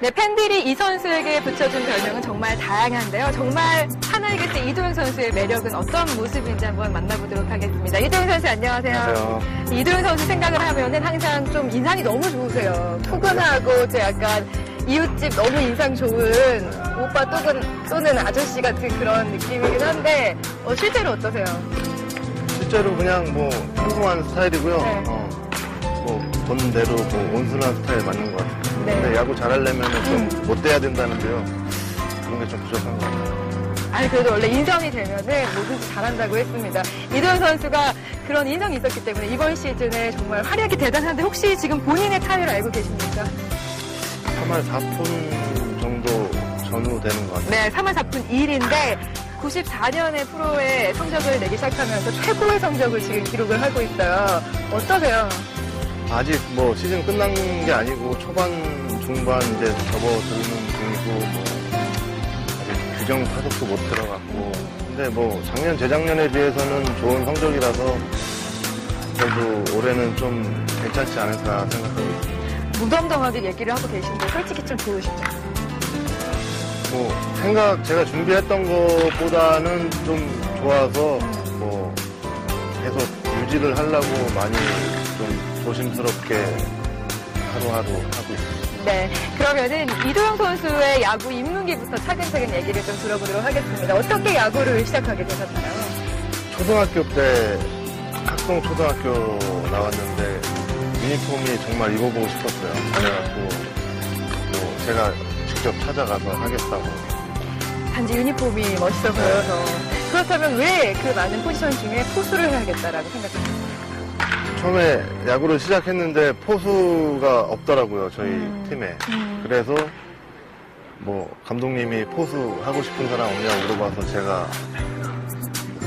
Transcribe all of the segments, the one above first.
네, 팬들이 이 선수에게 붙여준 별명은 정말 다양한데요. 정말 하나이글스 이도영 선수의 매력은 어떤 모습인지 한번 만나보도록 하겠습니다. 이도영 선수 안녕하세요. 안녕하세요. 이도영 선수 생각을 하면은 항상 좀 인상이 너무 좋으세요. 푸근하고 저 약간 이웃집 너무 인상 좋은 오빠 또는, 또는 아저씨 같은 그런 느낌이긴 한데 어, 실제로 어떠세요? 실제로 그냥 뭐 평범한 스타일이고요. 네. 어, 뭐 본대로 뭐 온순한 스타일 맞는 것 같아요. 네. 음. 근데 야구 잘하려면 좀 못돼야 된다는데요. 그런 게 좀 부족한 것 같아요. 아니 그래도 원래 인성이 되면은 뭐든지 잘한다고 했습니다. 이도현 선수가 그런 인성이 있었기 때문에 이번 시즌에 정말 활약이 대단한데 혹시 지금 본인의 타율 알고 계십니까? 3할 4푼 정도 전후 되는 것 같아요. 네, 3월 4푼 2일인데 94년에 프로에 성적을 내기 시작하면서 최고의 성적을 지금 기록을 하고 있어요. 어떠세요? 아직 뭐 시즌 끝난 게 아니고 초반, 중반 이제 접어드는 중이고 뭐 아직 규정 타석도 못 들어갔고 근데 뭐 작년, 재작년에 비해서는 좋은 성적이라서 그래도 올해는 좀 괜찮지 않을까 생각하고 있습니다. 무덤덤하게 얘기를 하고 계신데 솔직히 좀 좋으시죠? 뭐 생각 제가 준비했던 것보다는 좀 좋아서 뭐 계속 유지를 하려고 많이 좀 조심스럽게 하루하루 하고 있습니다. 네, 그러면은 이도영 선수의 야구 입문기부터 차근차근 얘기를 좀 들어보도록 하겠습니다. 어떻게 야구를 시작하게 되셨나요? 초등학교 때 학동 초등학교 나왔는데 유니폼이 정말 입어보고 싶었어요. 그래갖고 뭐 제가 직접 찾아가서 하겠다고. 단지 유니폼이 멋있어 보여서. 그렇다면 왜 그 많은 포지션 중에 포수를 해야겠다라고 생각하셨나요? 처음에 야구를 시작했는데 포수가 없더라고요 저희 음. 팀에. 음. 그래서 뭐 감독님이 포수 하고 싶은 사람 없냐고 물어봐서 제가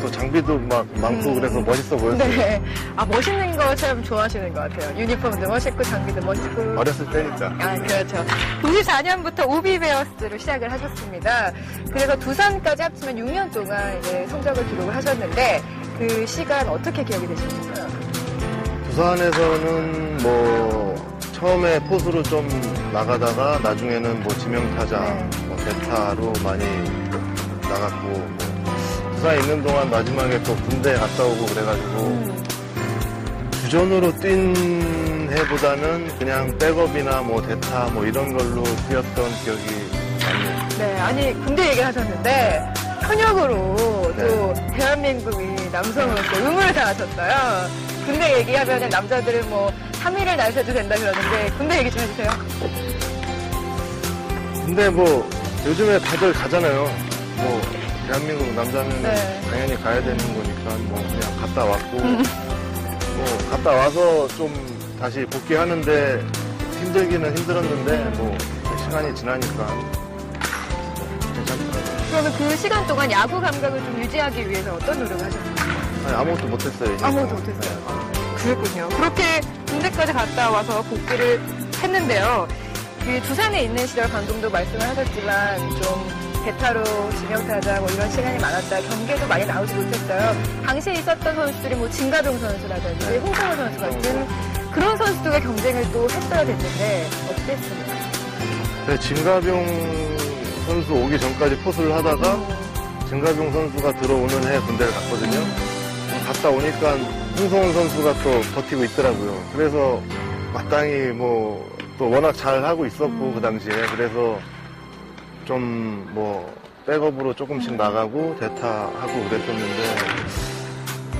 또 장비도 막 많고 음. 그래서 멋있어 보였어요. 네. 아, 멋있는 거 참 좋아하시는 것 같아요. 유니폼도 멋있고, 장비도 멋있고. 어렸을 때니까. 아, 그렇죠. 94년부터 오비베어스로 시작을 하셨습니다. 그래서 두산까지 합치면 6년 동안 이제 성적을 기록을 하셨는데, 그 시간 어떻게 기억이 되십니까? 부산에서는 뭐 처음에 포수로 좀 나가다가 나중에는 뭐 지명타자, 네. 뭐 대타로 많이 나갔고 뭐 부산에 있는 동안 마지막에 또 군대 갔다 오고 그래가지고 음, 주전으로 뛴 해보다는 그냥 백업이나 뭐 대타 뭐 이런 걸로 뛰었던 기억이 나네요. 네, 아니, 군대 얘기 하셨는데, 현역으로 또 대한민국이 남성으로서 의무를 다하셨어요. 군대 얘기하면 남자들은 뭐 3일을 날새도 된다 그러는데, 군대 얘기 좀 해주세요. 근데 뭐 요즘에 다들 가잖아요. 뭐 대한민국 남자는 네. 당연히 가야 되는 거니까 뭐 그냥 갔다 왔고 뭐 갔다 와서 좀 다시 복귀하는데 힘들기는 힘들었는데 뭐 시간이 지나니까 괜찮더라고요. 그러면 그 시간 동안 야구 감각을 좀 유지하기 위해서 어떤 노력을 하셨나요? 아니, 아무것도 못했어요. 이제. 아무것도 못했어요. 그랬군요. 그렇게 군대까지 갔다 와서 복귀를 했는데요. 그 두산에 있는 시절 방금도 말씀을 하셨지만 좀 대타로 지명타자 뭐 이런 시간이 많았다. 경기에도 많이 나오지 못했어요. 당시에 있었던 선수들이 뭐 진가동 선수라든지 네. 홍성호 선수 같은 그런 선수들과 경쟁을 또 했어야 됐는데 어땠습니까? 네, 진가병 선수 오기 전까지 포수를 하다가 진가병 선수가 들어오는 해 군대를 갔거든요. 갔다 오니까 홍성훈 선수가 또 버티고 있더라고요. 그래서 마땅히 뭐 또 워낙 잘 하고 있었고 음. 그 당시에 그래서 좀 뭐 백업으로 조금씩 나가고 대타하고 그랬었는데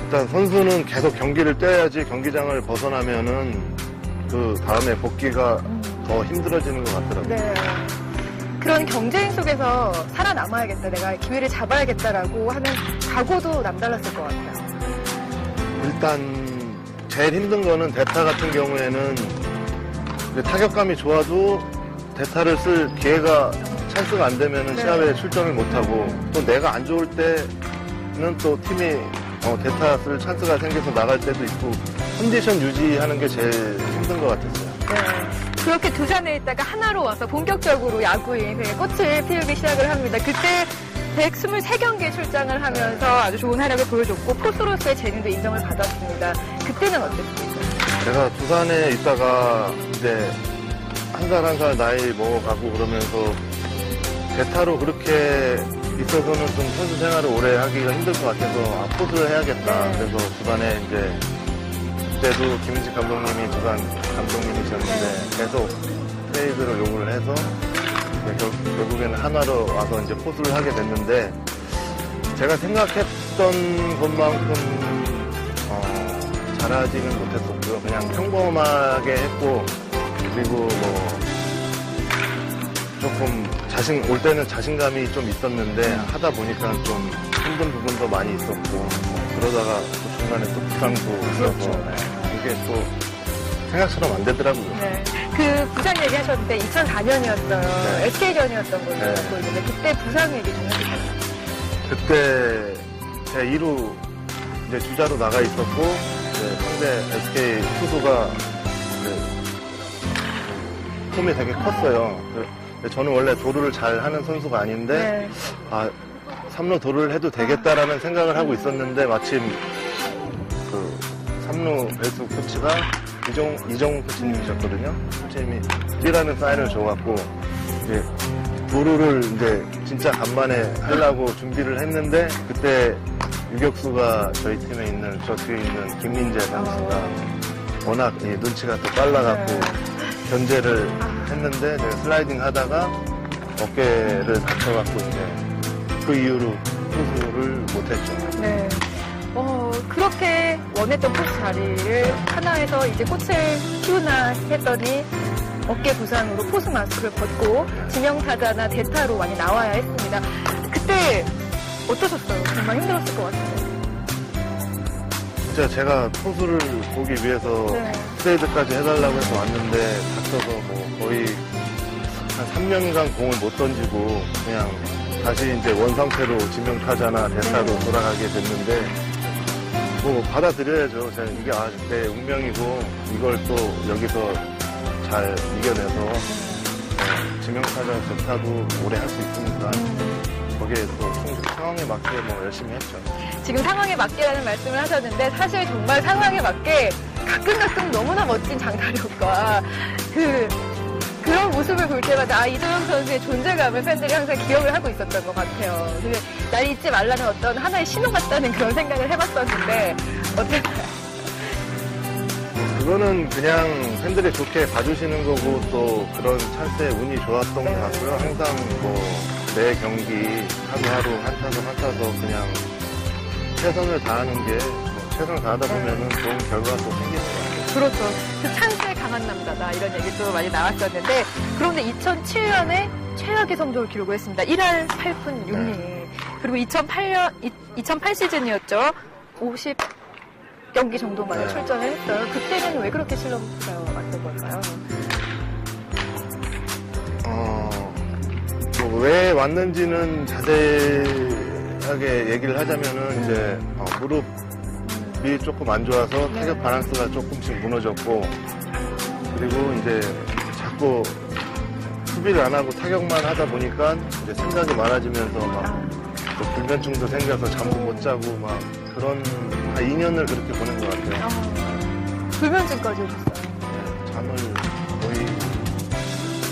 일단 선수는 계속 경기를 뛰어야지 경기장을 벗어나면은 그 다음에 복귀가 더 힘들어지는 것 같더라고요. 네. 그런 경쟁 속에서 살아남아야겠다. 내가 기회를 잡아야겠다라고 하는 각오도 남달랐을 것 같아요. 일단 제일 힘든 거는 대타 같은 경우에는 그 타격감이 좋아도 대타를 쓸 기회가 찬스가 안 되면 네. 시합에 출전을 못하고 또 내가 안 좋을 때는 또 팀이 어, 대타 쓸 찬스가 생겨서 나갈 때도 있고 컨디션 유지하는 게 제일 힘든 것 같았어요. 네. 그렇게 두산에 있다가 하나로 와서 본격적으로 야구 인생의 꽃을 피우기 시작을 합니다. 그때 123경기에 출장을 하면서 아주 좋은 활약을 보여줬고 포수로서의 재능도 인정을 받았습니다. 그때는 어땠습니까? 제가 두산에 있다가 이제 한한살한 살 나이 먹어가고 그러면서 대타로 그렇게 있어서는 좀 선수 생활을 오래 하기가 힘들 것 같아서 아, 포수를 해야겠다. 네. 그래서 주간에 이제 그때도 김인식 감독님이 주간 감독님이셨는데 네. 계속 트레이드를 요구를 해서 결, 결국에는 한화로 와서 이제 포수를 하게 됐는데 제가 생각했던 것만큼 어, 잘하지는 못했었고요. 그냥 평범하게 했고 그리고 뭐 조금 자신 올 때는 자신감이 좀 있었는데 하다 보니까 좀 힘든 부분도 많이 있었고 뭐 그러다가 또 중간에 또 부상도 있어서 그렇죠. 이게 또 생각처럼 안 되더라고요. 네. 그 부상 얘기하셨는데 2004년이었어요. 네. SK전이었던 걸로 네. 알고 있는데 그때 부상 얘기 좀 해주세요. 그때 제 2루 이제 주자로 나가 있었고 이제 상대 SK 투수가 이제 폼이 되게 컸어요. 저는 원래 도루를 잘 하는 선수가 아닌데 네. 아 3루 도루를 해도 되겠다라는 생각을 하고 있었는데 마침 그 3루 배수 코치가 이정 이정 코치님이셨거든요. 코치님이 뛰라는 사인을 줘갖고 이제 도루를 이제 진짜 간만에 하려고 준비를 했는데 그때 유격수가 저희 팀에 있는 저 뒤에 있는 김민재 선수가 워낙 이 눈치가 또 빨라갖고 네. 견제를 했는데 제가 슬라이딩 하다가 어깨를 다쳐갖고 이제 그 이후로 투수를 못했죠. 네. 어, 그렇게 원했던 코치 자리를 하나에서 이제 꽃을 키우나 했더니 어깨 부상으로 포수 마스크를 벗고 지명타자나 대타로 많이 나와야 했습니다. 그때 어떠셨어요? 정말 힘들었을 것 같아요. 진짜 제가 투수를 보기 위해서 네. 트레이드까지 해달라고 해서 왔는데 다쳐서 뭐 거의 한 3년간 공을 못 던지고 그냥 다시 이제 원상태로 지명타자나 대타로 네. 돌아가게 됐는데 뭐 받아들여야죠. 제가 이게 아, 내 운명이고 이걸 또 여기서 잘 이겨내서 어, 지명타자 대타도 오래 할 수 있으니까 거기에 또 상- 상황에 맞게 뭐 열심히 했죠. 지금 상황에 맞게라는 말씀을 하셨는데 사실 정말 상황에 맞게 가끔 가끔 너무나 멋진 장타력과 그 그런 모습을 볼 때마다 아 이도영 선수의 존재감을 팬들이 항상 기억을 하고 있었던 것 같아요. 근데 날 잊지 말라는 어떤 하나의 신호 같다는 그런 생각을 해봤었는데 어땠나요? 뭐 그거는 그냥 팬들이 좋게 봐주시는 거고 또 그런 찬스에 운이 좋았던 네. 것 같고요. 항상 뭐 매 경기 하루하루 한 타석 한 타석 그냥 최선을 다하는 게 뭐 최선을 다하다 보면은 좋은 결과가 또 생기는 것 같아요. 그렇죠. 그 찬스 에 강한 남자다 이런 얘기도 많이 나왔었는데 그런데 2007년에 최악의 성적을 기록했습니다. 1할 8푼 6리. 그리고 2008년 2008 시즌이었죠. 50 경기 정도만에 네. 출전을 했어요. 그때는 왜 그렇게 실력가 왔던 걸까요? 어, 뭐왜 왔는지는 자세하게 얘기를 하자면은 이제 어, 무릎이 조금 안 좋아서 네. 타격 바란스가 조금씩 무너졌고 그리고 이제 자꾸 수비를 안 하고 타격만 하다 보니까 이제 생각이 많아지면서 막또 불면증도 생겨서 잠도 못 자고 막 그런 한 2년을 그렇게 보낸 것 같아요. 아, 불면증까지 오셨어요. 네, 잠을 거의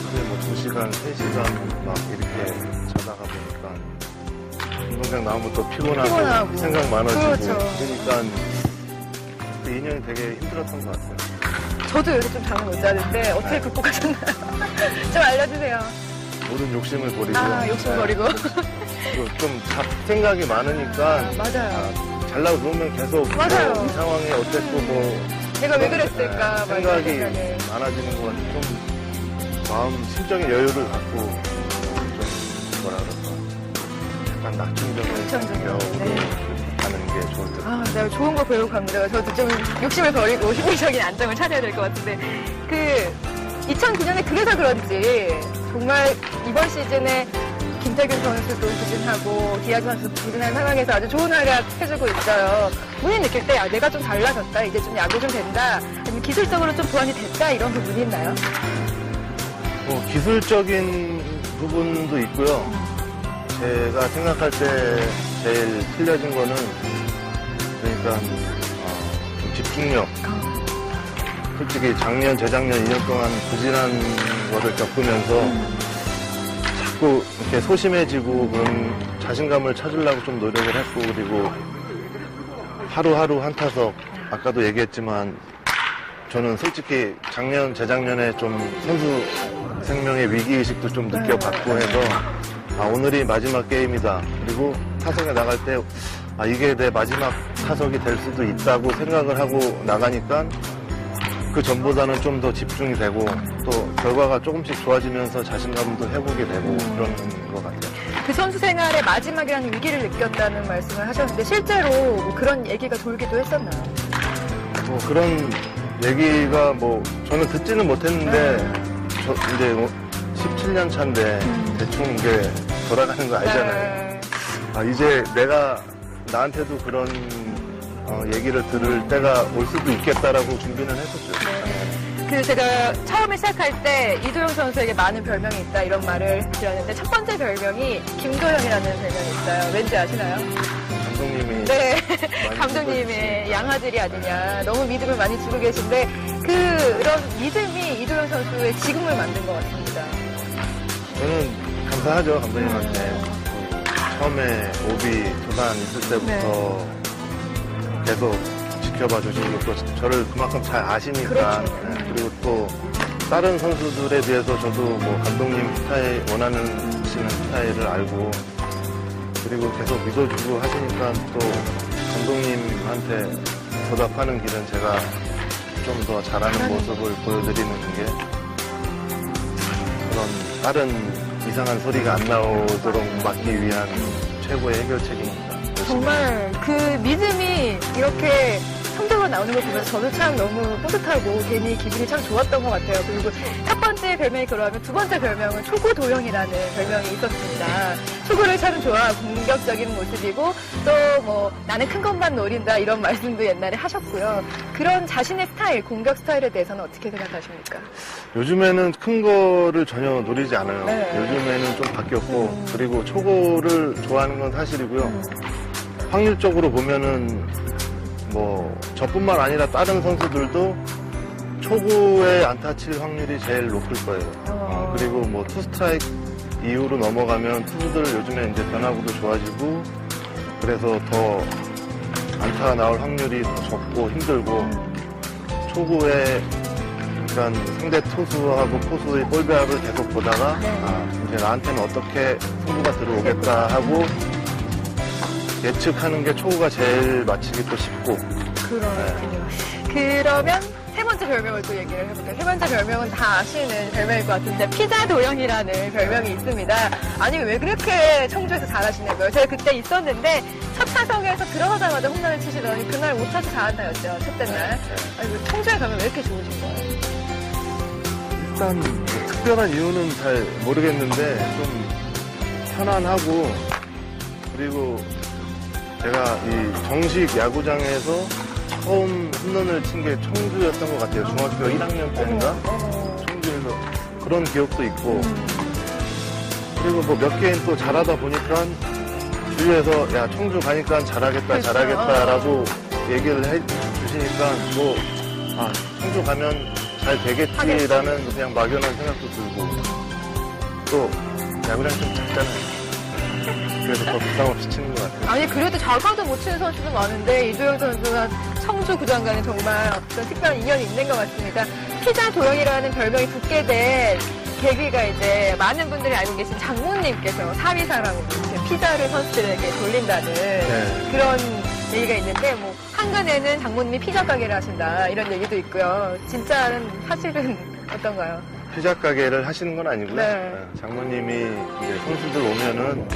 하루에 뭐 2시간, 3시간 막 이렇게 자다가 보니까 운동장 나오면 또 피곤하고, 피곤하고. 생각 많아지고 그렇죠. 그러니까 그 2년이 되게 힘들었던 것 같아요. 저도 요새 좀 잠을 못 자는데 어떻게 네. 극복하셨나요? 좀 알려주세요. 모든 욕심을 버리고 아, 욕심 네, 버리고. 그리고 좀 잡, 생각이 많으니까 맞아요. 아, 잘나고 누우면 계속 맞아요. 뭐 이 상황이 어땠고 뭐 내가 왜 그랬을까? 네, 생각이 생각을. 많아지는 것 같아요. 좀 마음 심적인 여유를 갖고 좀 뭐라 그럴까 약간 낙천적인 낙천적인, 생각으로 네. 좋을 듯. 아, 내가 좋은 거 배우고 갑니다. 저도 좀 욕심을 버리고 심리적인 안정을 찾아야 될 것 같은데. 그, 2009년에 그래서 그런지, 정말 이번 시즌에 김태균 선수도 부진하고, 디아즈 선수도 부진한 상황에서 아주 좋은 활약 해주고 있어요. 본인 느낄 때, 아, 내가 좀 달라졌다. 이제 좀 야구 좀 된다. 아니면 기술적으로 좀 보완이 됐다. 이런 부분이 있나요? 뭐 기술적인 부분도 있고요. 제가 생각할 때 제일 틀려진 거는 그러니까 어, 좀 집중력 솔직히 작년, 재작년 2년 동안 부진한 거를 겪으면서 자꾸 이렇게 소심해지고 그런 자신감을 찾으려고 좀 노력을 했고 그리고 하루하루 한 타석 아까도 얘기했지만 저는 솔직히 작년, 재작년에 좀 선수 생명의 위기 의식도 좀 느껴봤고 해서 아, 오늘이 마지막 게임이다. 그리고 타석에 나갈 때 아, 이게 내 마지막 타석이 될 수도 있다고 생각을 하고 나가니까 그 전보다는 좀 더 집중이 되고 또 결과가 조금씩 좋아지면서 자신감도 회복이 되고 그런 것 같아요. 그 선수 생활의 마지막이라는 위기를 느꼈다는 말씀을 하셨는데 실제로 뭐 그런 얘기가 돌기도 했었나요? 뭐 그런 얘기가 뭐 저는 듣지는 못했는데 저 이제 17년 차인데 대충 이게 돌아가는 거 알잖아요. 네. 아, 이제 내가 나한테도 그런 어, 얘기를 들을 때가 올 수도 있겠다라고 준비는 했었죠. 그 제가 처음에 시작할 때 이도영 선수에게 많은 별명이 있다 이런 말을 드렸는데 첫 번째 별명이 김도영이라는 별명이 있어요. 왠지 아시나요? 감독님이 네. 감독님의 양아들이 아니냐. 너무 믿음을 많이 주고 계신데 그런 믿음이 이도영 선수의 지금을 만든 것 같습니다. 저는 감사하죠 감독님한테 처음에 오비 도단 있을 때부터 계속 지켜봐 주시고 또 저를 그만큼 잘 아시니까. 네, 그리고 또 다른 선수들에 비해서 저도 뭐 감독님 스타일 원하는 시는 스타일을 알고 그리고 계속 믿어주고 하시니까 또 감독님한테 보답하는 길은 제가 좀 더 잘하는 모습을 보여드리는 게 그런 다른 이상한 소리가 안 나오도록 막기 위한 최고의 해결책입니다. 정말 그 믿음이 이렇게 성적으로 나오는 걸 보면서 저도 참 너무 뿌듯하고 괜히 기분이 참 좋았던 것 같아요. 그리고 첫 번째 별명이 그러면 두 번째 별명은 초구 도영이라는 별명이 있었습니다. 초구를 참 좋아 공격적인 모습이고 또 뭐 나는 큰 것만 노린다 이런 말씀도 옛날에 하셨고요. 그런 자신의 스타일, 공격 스타일에 대해서는 어떻게 생각하십니까? 요즘에는 큰 거를 전혀 노리지 않아요. 네. 요즘에는 좀 바뀌었고 그리고 초고를 좋아하는 건 사실이고요. 확률적으로 보면은 뭐 저뿐만 아니라 다른 선수들도 초구에 안타 칠 확률이 제일 높을 거예요. 어, 그리고 뭐 투 스트라이크 이후로 넘어가면 투수들 요즘에 이제 변화구도 좋아지고 그래서 더 안타가 나올 확률이 더 적고 힘들고 초구에 그러니까 상대 투수하고 포수의 볼 배합을 계속 보다가 네. 아, 이제 나한테는 어떻게 승부가 들어오겠다 하고 예측하는 게 초구가 제일 맞히기 또 쉽고 그렇군요. 그러면 세 번째 별명을 또 얘기를 해볼게요. 세 번째 별명은 다 아시는 별명일 것 같은데 피자 도영이라는 별명이 있습니다. 아니 왜 그렇게 청주에서 잘하시냐고요. 제가 그때 있었는데 첫 타석에서 들어가자마자 홈런을 치시더니 그날 5타수 4안타였죠. 첫째 날. 아니 청주에 가면 왜 이렇게 좋으신 거예요? 일단 뭐 특별한 이유는 잘 모르겠는데 좀 편안하고 그리고 제가 이 정식 야구장에서 처음 홈런을 친 게 청주였던 것 같아요. 중학교 1학년 때인가? 청주에서 그런 기억도 있고 그리고 뭐 몇 개는 또 잘하다 보니까 주위에서 야 청주 가니까 잘하겠다 그렇죠. 잘하겠다라고 얘기를 해 주시니까 뭐 아 청주 가면 잘 되겠지라는 그냥 막연한 생각도 들고 또 야구장 좀 작잖아요. 그래서 더 부담 없이 치는 것 같아요. 아니 그래도 작아도 못 치는 선수도 많은데 이도영 선수가 청주 구장과는 정말 어떤 특별한 인연이 있는 것 같습니다. 피자 도영이라는 별명이 붙게 된 계기가 이제 많은 분들이 알고 계신 장모님께서 이렇게 피자를 선수들에게 돌린다는 네. 그런 얘기가 있는데 뭐 한간에는 장모님이 피자 가게를 하신다 이런 얘기도 있고요. 진짜는 사실은 어떤가요? 피자 가게를 하시는 건 아니고요. 네. 네, 장모님이 이제 선수들 오면은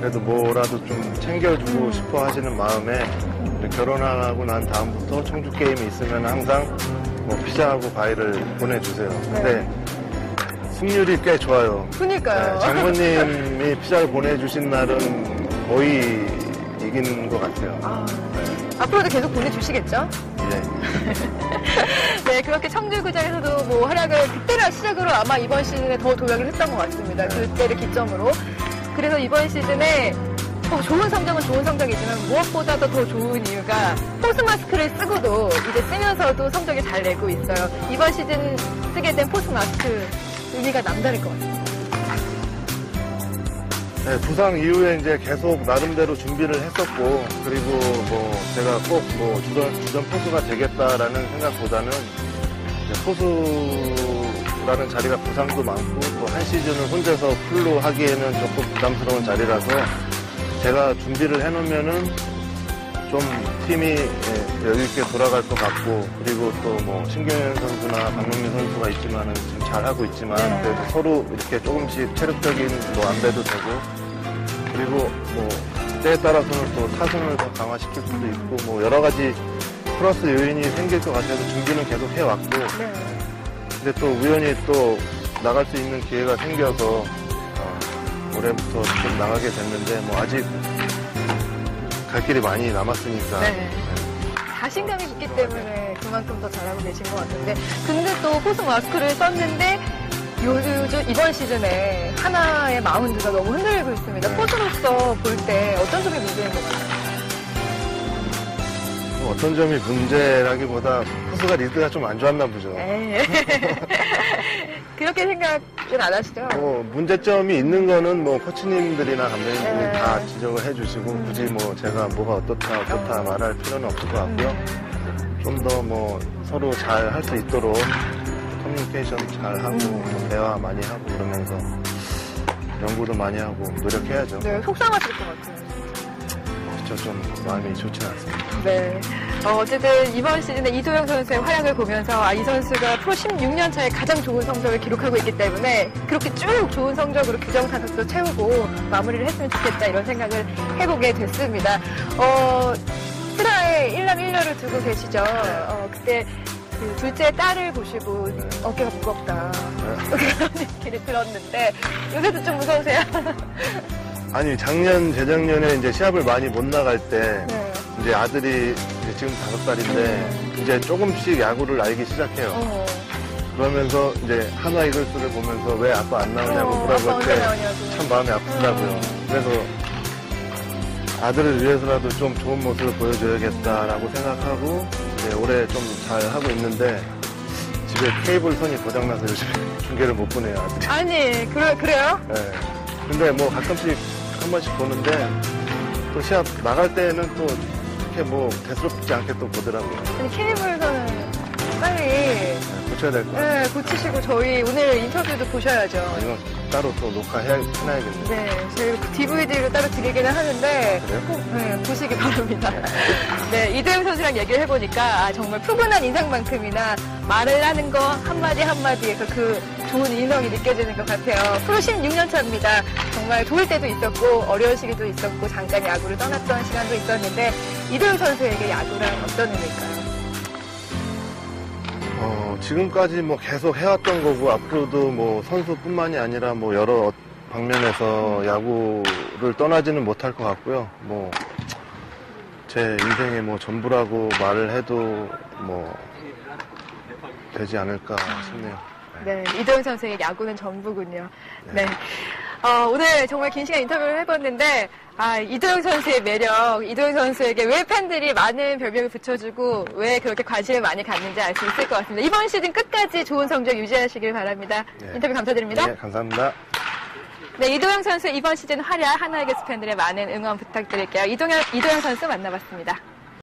그래도 뭐라도 좀 챙겨주고 싶어 하시는 마음에 결혼하고 난 다음부터 청주 게임이 있으면 항상 뭐 피자하고 과일을 보내주세요. 근데 승률이 꽤 좋아요. 그니까요. 네, 장모님이 피자를 보내주신 날은 거의 이기는 것 같아요. 아, 앞으로도 계속 보내주시겠죠? 예. 네, 그렇게 청주구장에서도 뭐 활약을 그때를 시작으로 아마 이번 시즌에 더 도약을 했던 것 같습니다. 그때를 기점으로. 그래서 이번 시즌에 어, 좋은 성적은 좋은 성적이지만 무엇보다도 더 좋은 이유가 포스 마스크를 쓰고도 이제 쓰면서도 성적이 잘 내고 있어요. 이번 시즌 쓰게 된 포스 마스크 의미가 남다를 것 같아요. 네, 부상 이후에 이제 계속 나름대로 준비를 했었고, 그리고 뭐 제가 꼭 뭐 주전, 주전 포수가 되겠다라는 생각보다는 이제 포수 라는 자리가 부상도 많고 또 한 시즌을 혼자서 풀로 하기에는 조금 부담스러운 자리라서 제가 준비를 해놓으면은 좀 팀이 예, 여유 있게 돌아갈 것 같고 그리고 또 뭐 신경현 선수나 박명민 선수가 있지만은 지금 잘하고 있지만 네. 그래도 서로 이렇게 조금씩 체력적인 뭐 안배도 되고 그리고 뭐 때에 따라서는 또 타선을 더 강화시킬 수도 있고 뭐 여러 가지 플러스 요인이 생길 것 같아서 준비는 계속 해왔고 네. 근데 또 우연히 또 나갈 수 있는 기회가 생겨서 어, 올해부터 좀 나가게 됐는데 뭐 아직 갈 길이 많이 남았으니까 네. 자신감이 있기 때문에 그만큼 더 잘하고 계신 것 같은데 근데 또 포스 마스크를 썼는데 요즘 이번 시즌에 하나의 마운드가 너무 흔들리고 있습니다. 네. 포수로서 볼 때 어떤 점이 문제인 것 같아요? 뭐 어떤 점이 문제라기보다 포수가 리드가 좀 안 좋았나 보죠. 에이. 그렇게 생각은 안 하시죠? 뭐 문제점이 있는 거는 뭐 코치님들이나 감독님들이 네. 다 지적을 해주시고 굳이 뭐 제가 뭐가 어떻다 어떻다 말할 필요는 없을 것 같고요. 좀 더 뭐 서로 잘 할 수 있도록 커뮤니케이션 잘 하고 음. 뭐 대화 많이 하고 그러면서 연구도 많이 하고 노력해야죠. 네, 속상하실 것 같아요. 그쵸 좀 마음이 좋지는 않습니다. 네. 어, 쨌든 이번 시즌에 이도영 선수의 활약을 보면서 아, 이 선수가 프로 16년 차에 가장 좋은 성적을 기록하고 있기 때문에 그렇게 쭉 좋은 성적으로 규정 타석도 채우고 마무리를 했으면 좋겠다 이런 생각을 해보게 됐습니다. 어, 스라에 1남 1녀를 두고 계시죠. 어, 그때 그 둘째 딸을 보시고 어깨가 무겁다. 그런 얘기를 들었는데 요새도 좀 무서우세요? 아니 작년 재작년에 이제 시합을 많이 못 나갈 때 네. 이제 아들이 이제 지금 다섯 살인데 이제 조금씩 야구를 알기 시작해요. 어. 그러면서 이제 한화 이글스를 보면서 왜 아빠 안 나오냐고 어, 물어볼 때. 참 마음이 아프더라고요. 음. 그래서 아들을 위해서라도 좀 좋은 모습을 보여줘야겠다라고 생각하고 이제 올해 좀 잘 하고 있는데 집에 케이블 선이 고장나서 요즘 중계를 못 보내요 아들이. 아니, 그래, 그래요? 네. 근데 뭐 가끔씩 한 번씩 보는데 또 시합 나갈 때는 또 이렇게 뭐 대수롭지 않게 또 보더라고요. 아니, 케이블선을 빨리 네, 고쳐야 될 것 같아요. 네, 고치시고 저희 오늘 인터뷰도 보셔야죠. 이건 따로 또 녹화해야 해놔야겠네요. 네, 저희 DVD로 따로 드리기는 하는데 그래요? 꼭 네, 보시기 바랍니다. 네, 이도영 선수랑 얘기를 해보니까 아, 정말 푸근한 인상만큼이나 말을 하는 거 한마디 한마디에서 그 좋은 인성이 느껴지는 것 같아요. 프로 16년 차입니다. 정말 좋을 때도 있었고 어려운 시기도 있었고 잠깐 야구를 떠났던 시간도 있었는데 이도영 선수에게 야구란 어떤 의미일까요? 어, 지금까지 뭐 계속 해왔던 거고 앞으로도 뭐 선수뿐만이 아니라 뭐 여러 방면에서 야구를 떠나지는 못할 것 같고요. 뭐 제 인생의 뭐 전부라고 말을 해도 뭐 되지 않을까 싶네요. 네, 이도영 선수의 야구는 전부군요. 네. 어, 오늘 정말 긴 시간 인터뷰를 해봤는데, 아, 이도영 선수의 매력, 이도영 선수에게 왜 팬들이 많은 별명을 붙여주고, 왜 그렇게 관심을 많이 갖는지 알 수 있을 것 같습니다. 이번 시즌 끝까지 좋은 성적 유지하시길 바랍니다. 네. 인터뷰 감사드립니다. 네, 감사합니다. 네, 이도영 선수 이번 시즌 활약 하나이글스 팬들의 많은 응원 부탁드릴게요. 이동현, 이도영 선수 만나봤습니다.